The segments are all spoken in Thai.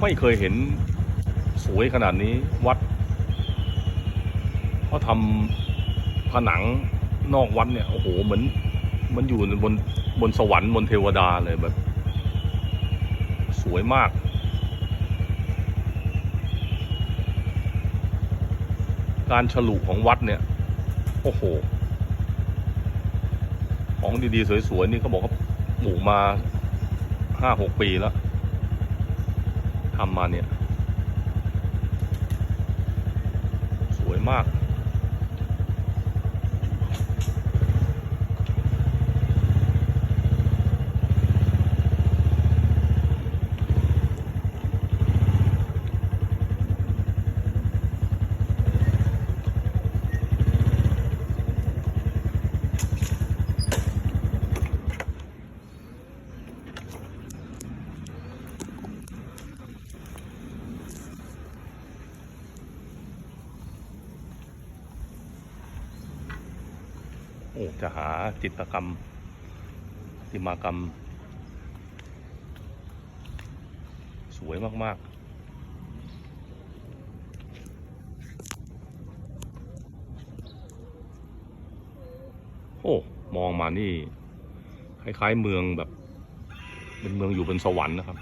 ไม่เคยเห็นสวยขนาดนี้วัดเขาทำผนังนอกวัดเนี่ยโอ้โหเหมือนมันอยู่บนบนสวรรค์บนเทวดาเลยแบบ สวยมาก การฉลุของวัดเนี่ย โอ้โห ของดีๆ สวยๆ นี่เขาบอกเขาปลูกมาห้าหกปีแล้ว ทำมาเนี่ย สวยมาก โอ้ จิตรกรรมติมากรรม สวยมาก ๆโอ้ มองมานี่ คล้าย ๆ เมืองแบบ เป็นเมืองอยู่บนสวรรค์นะครับ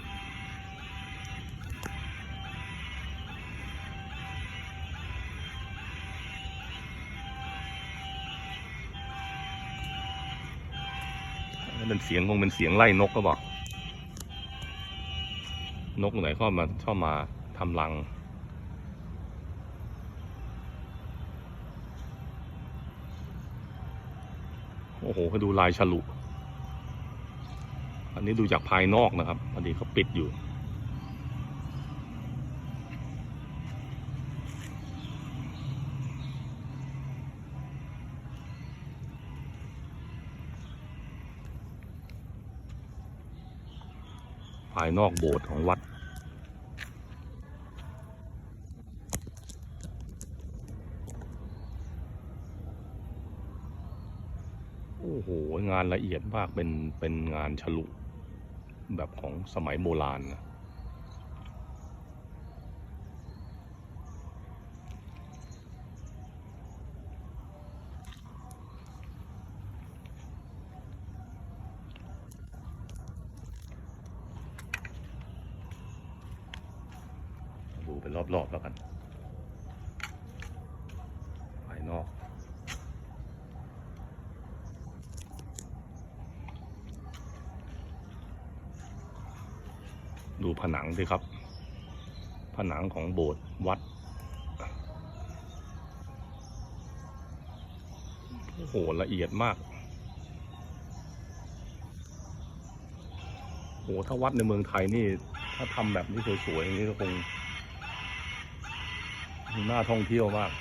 เป็นเสียงคงเป็นเสียงไล่นกก็บอก นกไหนเข้ามาชอบมาทำรัง โอ้โหเขาดูลายฉลุ อันนี้ดูจากภายนอกนะครับพอดีเขาปิดอยู่ายนอกโบสถ์ของวัด โอ้โห งานละเอียดมากเป็นเป็นงานฉลุแบบของสมัยโบราณนะ ดูเป็นรอบ ๆ แล้วกัน ภายนอก ดูผนังสิครับ ผนังของโบสถ์วัด โอ้โห ละเอียดมาก โอ้โหถ้าวัดในเมืองไทยนี่ ถ้าทำแบบนี้สวยๆอย่างนี้ก็คงน่าท่องเที่ยวมาก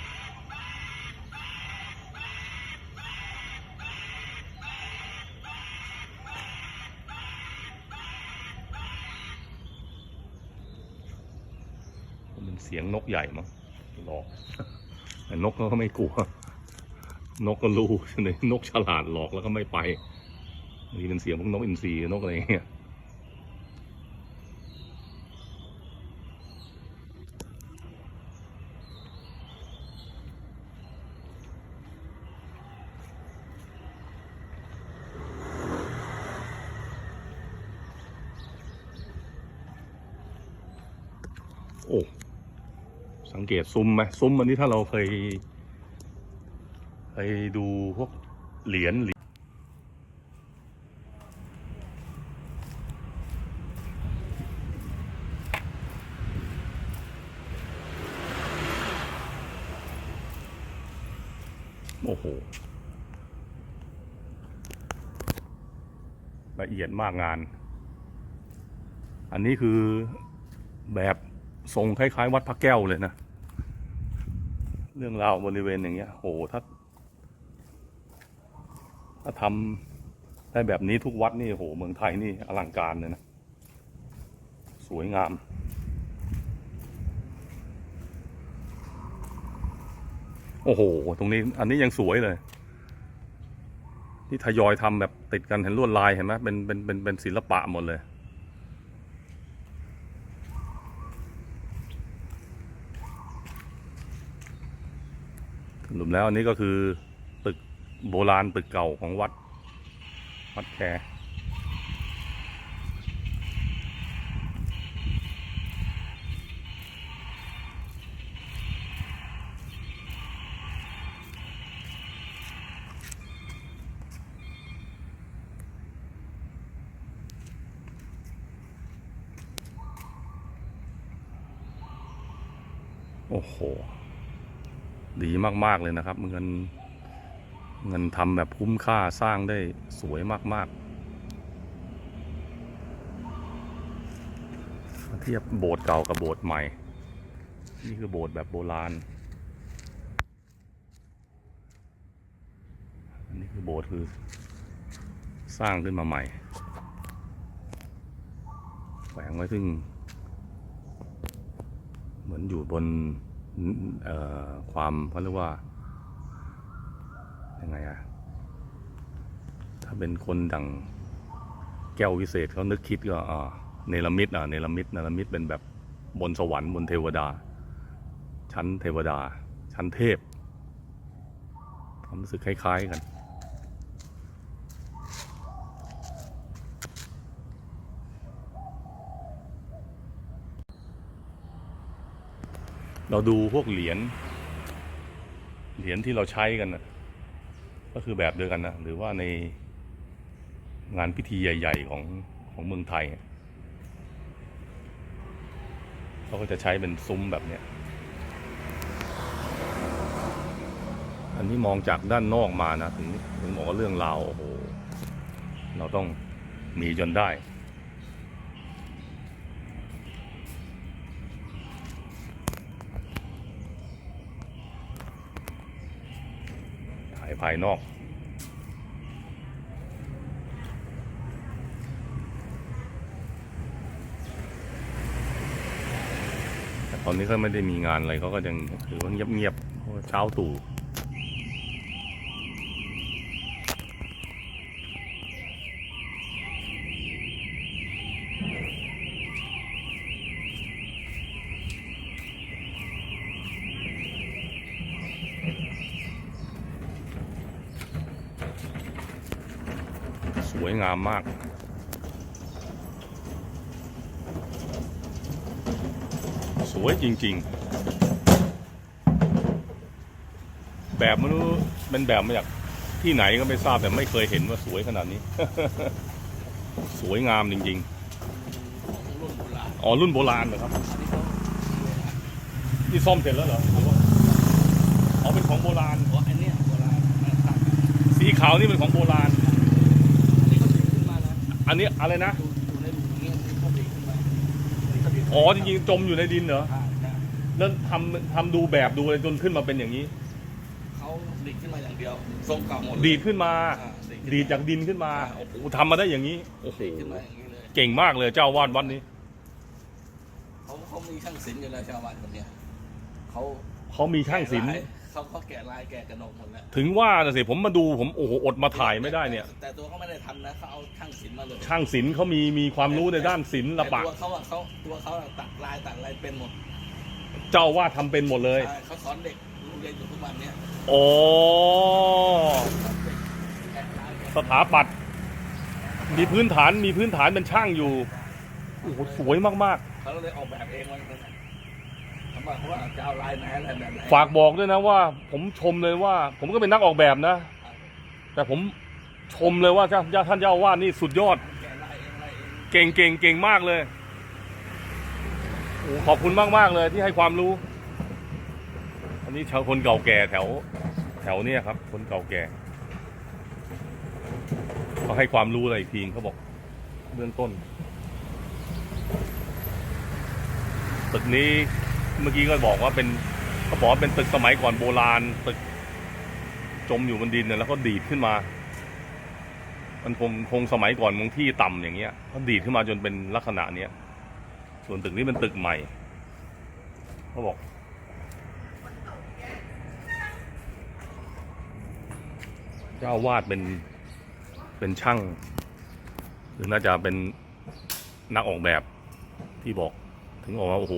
สียงนกใหญ่มั้งหลอกแต่นกก็ไม่กลัว นกก็รู้นนกฉลาดหลอกแล้วก็ไม่ไปนี่เป็นเสียงพวกนกอินทรีนกอะไรเงี้ย เกตซุ้มไหมซุ้มอันนี้ถ้าเราเคยเคยดูพวกเหรียญเหรียญโอ้โห ละเอียดมากงาน อันนี้คือแบบทรงคล้ายๆ วัดพระแก้วเลยนะ เรื่องราวบริเวณอย่างเงี้ยโหถ้า ถ้าทำได้แบบนี้ทุกวัดนี่โหเมืองไทยนี่อลังการเลยนะ สวยงาม โอ้โห ตรงนี้อันนี้ยังสวยเลยนี่ทยอยทำแบบติดกันเห็นลวดลายเห็นไหมเป็นเป็นเป็นเป็นศิลปะหมดเลย ปแล้วอันนี้ก็คือตึกโบราณตึกเก่าของวัด วัดแคโอ้โห ดีมากๆเลยนะครับ เงินเงินทำแบบคุ้มค่าสร้างได้สวยมากๆ เทียบโบสถ์เก่ากับโบสถ์ใหม่ นี่คือโบสถ์แบบโบราณ อันนี้คือโบสถ์คือสร้างขึ้นมาใหม่ แขวงไว้ซึ่ง เหมือนอยู่บน ความเขาเรียกว่ายังไงอะถ้าเป็นคนดังแก้ววิเศษเขานึกคิดก็อ่าเนลมิตอะเนลมิตเนลมิตเป็นแบบบนสวรรค์บนเทวดา ชั้นเทวดา ชั้นเทพความรู้สึกคล้าย ๆ กัน เราดูพวกเหรียญเหรียญที่เราใช้กันนะก็คือแบบเดียวกันนะหรือว่าในงานพิธีใหญ่ ๆ ของของเมืองไทยเขาก็จะใช้เป็นซุ้มแบบเนี้ยอันนี้มองจากด้านนอกมานะถึงถึงบอกว่าเรื่องราวโอ้โหเราต้องมีจนได้ ถ่าย ภายนอก แต่ตอนนี้ก็ไม่ได้มีงานอะไรเขาก็ยังถือว่าเงียบๆเพราะว่าเช้าตู่ามมาก สวยจริง ๆ แบบไม่รู้เป็นแบบมาจากที่ไหนก็ไม่ทราบแต่ไม่เคยเห็นว่าสวยขนาดนี้ สวยงามจริงรุ่นโบราณๆอ๋อ รุ่นโบราณเหรอครับอันนี้เขาที่ซ่อมเสร็จแล้วเหรอหรือว่าอ๋อเป็นของโบราณบอกอันเนี้ยโบราณนะครับสีขาวนี่เป็นของโบราณ อันนี้เขาดีขึ้นมานะ อันนี้อะไรนะดูดูในหลุมนี้อันนี้เขาดีขึ้นมาอันนี้เขาดีขึ้นมาอ๋อจริงๆจมอยู่ในดินเหรอใช่ใช่แล้วทำทำดูแบบดูอะไรจนขึ้นมาเป็นอย่างนี้ เขาดีดขึ้นมาอย่างเดียวทรงเก่าหมดเลยดีดขึ้นมา อ่าขึ้นมดีดจากดินขึ้นมาโอ้โหทำมาได้อย่างนี้โอ้โหดีดขึ้นมาอย่างนี้เลยเก่งมากเลยเจ้าวาดวัดนี้เขาเขามีช่างศิลป์อยู่แล้วชาวบ้านคนเนี้ยเขาเขามีช่างศิลป์แกะย เขาเขาแกะลายแกะกระหนกหมดแล้วถึงว่าน่ะสิผมมาดูผมโอ้โหอดมาถ่ายไม่ได้เนี่ย แต่ตัวเขาไม่ได้ทำนะเขาเอาช่างศิลป์มาเลยช่างศิลป์เขามีมีความรู้ในด้านศิลแต่ปะตัวเขาอะเขาตัวเขาอะตัดลายตัดอะไรเป็นหมดเจ้าวาดทำเป็นหมดเลย ใช่เขาสอนเด็กโรงเรียนอยู่ทุกวันเนี้ยอ๋อ สอนเด็กแกะลายแกะสถาปัตย์มีพื้นฐานมีพื้นฐานเป็นช่างอยู่ โอ้โหสวยมากเขาเลยออกแบบเองมันเขาบอกว่าจะเอาลายไหนอะไรแบบไหนฝากบอกด้วยนะว่า ผมชมเลยว่า ผมก็เป็นนักออกแบบนะ แต่ผมชมเลยว่าเจ้าท่านเจ้าอาวาดนี่สุดยอด แกะลายเองอะไรเองเก่งเก่งเก่งมากเลยโอ้ขอบคุณมากมากเลยที่ให้ความรู้ อันนี้ชาวคนเก่าแก่แถว แถวเนี้ยครับ คนเก่าแก่เขาให้ความรู้อะไรอีกทีเขาบอก เบื้องต้นตึกนี้ เมื่อกี้ก็บอกว่าเป็นเขาบอกว่าเป็นตึกสมัยก่อนโบราณตึกจมอยู่บนดินเนี่ยแล้วก็ดีดขึ้นมา มันคงคงสมัยก่อนมงที่ต่ำอย่างเงี้ยเขาดีดขึ้นมาจนเป็นลักษณะเนี้ยส่วนตึกนี้เป็นตึกใหม่เขาบอกเจ้าวาดเป็นเป็นช่างหรือน่าจะเป็นนักออกแบบที่บอก ถึงบอกว่าโอ้โห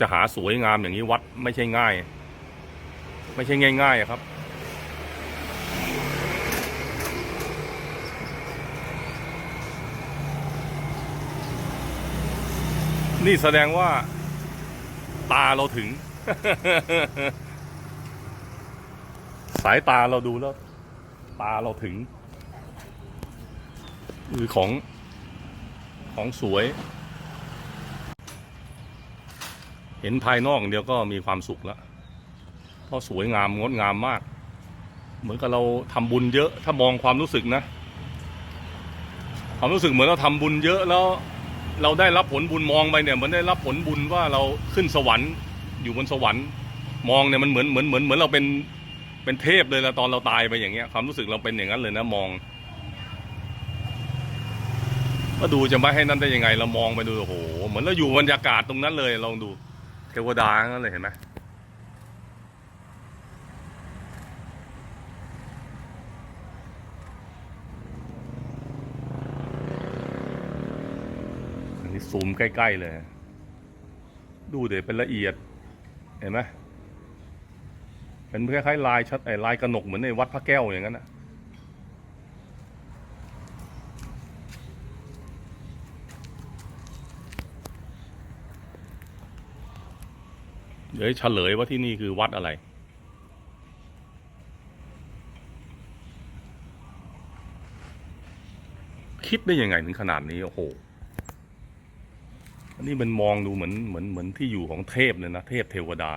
จะหาสวยงามอย่างนี้วัดไม่ใช่ง่าย ไม่ใช่ง่ายๆครับ นี่แสดงว่า ตาเราถึง สายตาเราดูแล้ว ตาเราถึง คือของของสวย เห็นภายนอกอย่างเดียวก็มีความสุขแล้วเพราะสวยงามงดงามมาก เหมือนกับเราทำบุญเยอะ ถ้ามองความรู้สึกนะ ความรู้สึกเหมือนเราทำบุญเยอะแล้ว เราได้รับผลบุญมองไปเนี่ยเหมือนได้รับผลบุญว่าเราขึ้นสวรรค์ อยู่บนสวรรค์มองเนี่ยมันเหมือนเหมือนเหมือนเหมือนเราเป็นเป็นเทพเลยละตอนเราตายไปอย่างเงี้ย ความรู้สึกเราเป็นอย่างนั้นเลยนะมองก็ดูจะไม่ให้นั่นได้ยังไง เรามองไปดูโอ้โหเหมือนเราอยู่บรรยากาศตรงนั้นเลยลองดู เทวดาทั้งนั้นเลยเห็นไหมอันนี้ซูมใกล้ ๆ เลย ดูเดี๋ยวเป็นละเอียด เห็นไหมเป็นคล้ายๆลายชัดไอ้ลายกระหนกเหมือนในวัดพระแก้วอย่างนั้นนะ ดี๋ยวเฉลยว่าที่นี่คือวัดอะไร คิดได้ยังไงถึงขนาดนี้โอ้โหอันนี้มันมองดูเหมือนเหมือนเหมือนที่อยู่ของเทพเลยนะ เทพเทวดา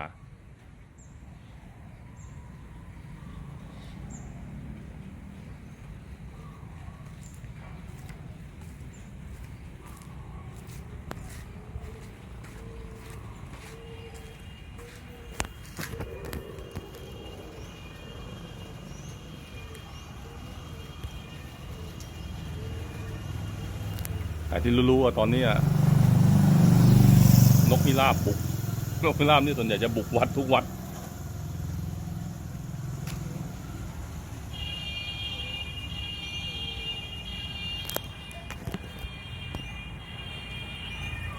แต่ที่รู้ๆว่าตอนนี้นกพิราบบุกนกพิราบนี่ส่วนใหญ่จะบุกวัดทุกวัด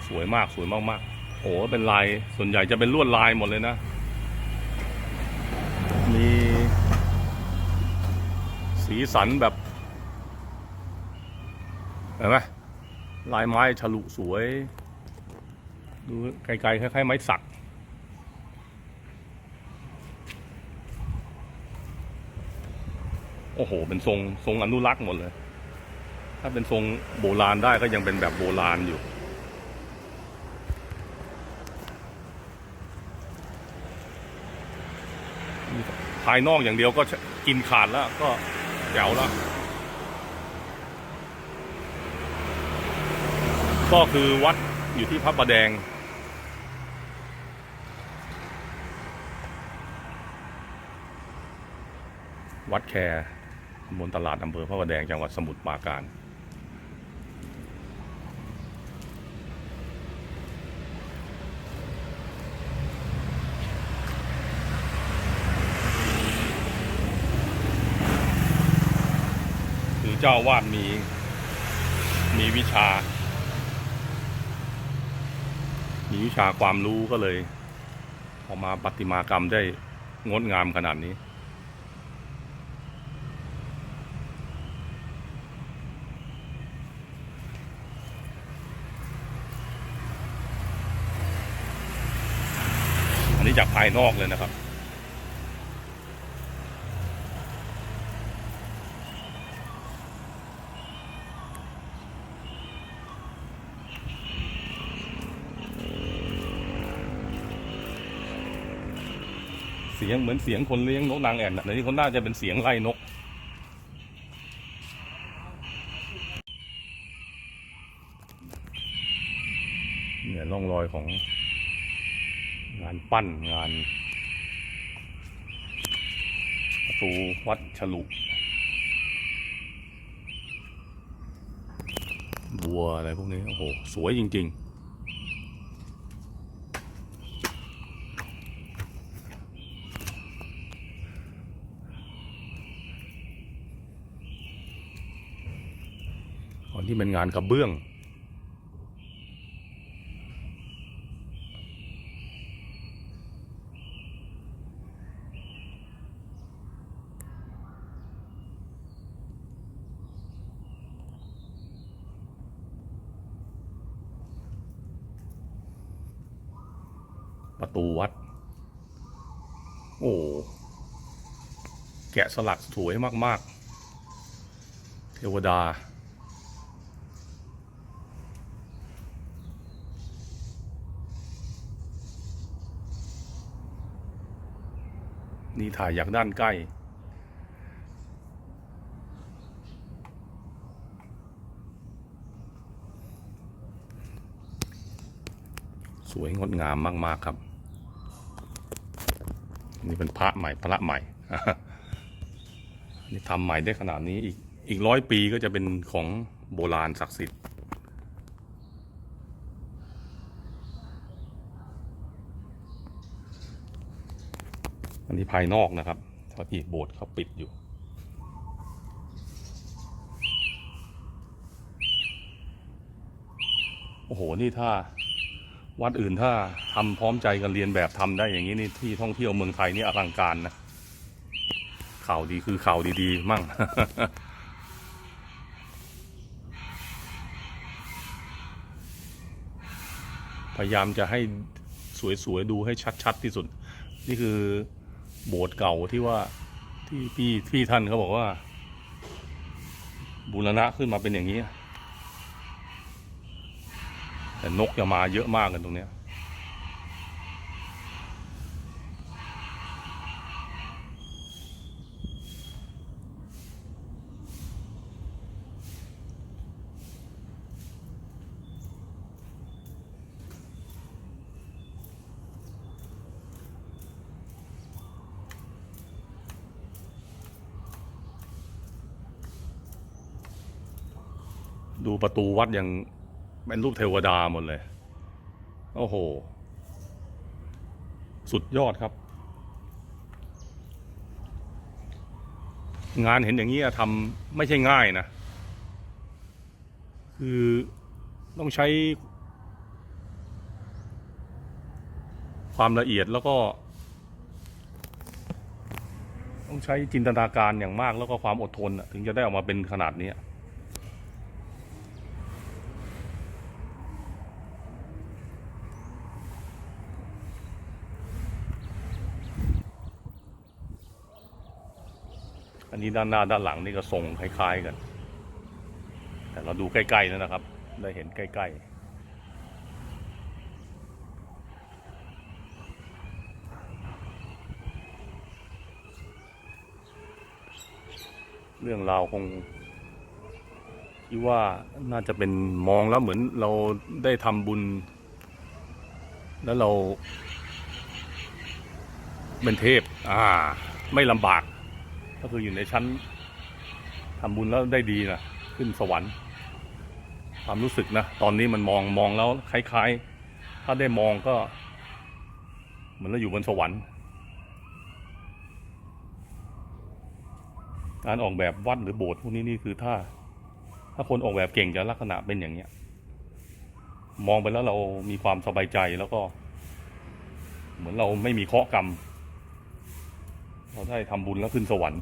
สวยมากสวยมากๆโอ้โหเป็นลายส่วนใหญ่จะเป็นลวดลายหมดเลยนะ มีสีสันแบบเห็นไหม ลายไม้ฉลุสวย ดูไกลๆคล้ายๆไม้สักโอ้โห เป็นทรงทรงอนุรักษ์หมดเลย ถ้าเป็นทรงโบราณได้ก็ยังเป็นแบบโบราณอยู่ ภายนอกอย่างเดียวก็กินขาดแล้วก็แจ๋วแล้ว ก็คือวัดอยู่ที่พระประแดง วัดแคร์ตำบนตลาดอำเภอพระประแดงจังหวัดสมุทรปราการคือเจ้าวาดมีมีวิชา มีวิชาความรู้ก็เลยออกมาปฏิมากรรมได้งดงามขนาดนี้ อันนี้จากภายนอกเลยนะครับ สียงเหมือนเสียงคนเลี้ยงนกนางแอ่นนะแต่ที่เขาน่าจะเป็นเสียงไล่นก เนี่ยร่องรอยของ งานปั้นงานประตูวัดฉลุบัวอะไรพวกนี้ โอ้โห สวยจริง ๆ ที่เป็นงานกระเบื้อง ประตูวัด โอ้แกะสลักสวยมาก ๆ เทวดา นี่ถ่ายจากด้านใกล้ สวยงดงามมาก ๆ ครับ นี่เป็นพระใหม่พระใหม่นี่ทำใหม่ได้ขนาดนี้อีกอีกร้อยปีก็จะเป็นของโบราณศักดิ์สิทธิ์ นี้ภายนอกนะครับเพราที่โบสถ์เขาปิดอยู่ โอ้โห นี่ถ้าวัดอื่นถ้าทำพร้อมใจกันเรียนแบบทำได้อย่างนี้นี่ที่ท่องเที่ยวเมืองไทยนี่อลังการนะ ข่าวดีคือข่าวดีๆ มั่ง พยายามจะให้สวยๆ ดูให้ชัด ๆ ที่สุด นี่คือ โบสถ์เก่าที่ว่าที่พี่พี่ท่านเขาบอกว่า บูรณะขึ้นมาเป็นอย่างนี้ แต่นกจะมาเยอะมากกันตรงเนี้ย ดูประตูวัดยังเป็นรูปเทวดาหมดเลย โอ้โห สุดยอดครับ งานเห็นอย่างนี้ทำไม่ใช่ง่ายนะ คือต้องใช้ ความละเอียดแล้วก็ ต้องใช้จินตนาการอย่างมากแล้วก็ความอดทนถึงจะได้ออกมาเป็นขนาดนี้ อันนี้ด้านหน้าด้านหลังนี่ก็ทรงคล้าย ๆกัน แต่เราดูใกล้ๆแล้วนะครับ ได้เห็นใกล้ๆเรื่องราวคงคิดว่าน่าจะเป็นมองแล้วเหมือนเราได้ทำบุญ แล้วเรา เป็นเทพ อ่า ไม่ลำบาก ก็คืออยู่ในชั้นทำบุญแล้วได้ดีนะขึ้นสวรรค์ ความรู้สึกนะ ตอนนี้มันมองมองแล้วคล้ายๆ ถ้าได้มองก็ เหมือนเราอยู่บนสวรรค์ การออกแบบวัดหรือโบสถ์พวกนี้นี่คือถ้า ถ้าคนออกแบบเก่งจะลักษณะเป็นอย่างเนี้ย มองไปแล้วเรามีความสบายใจแล้วก็ เหมือนเราไม่มีเคราะห์กรรม เราได้ทำบุญแล้วขึ้นสวรรค์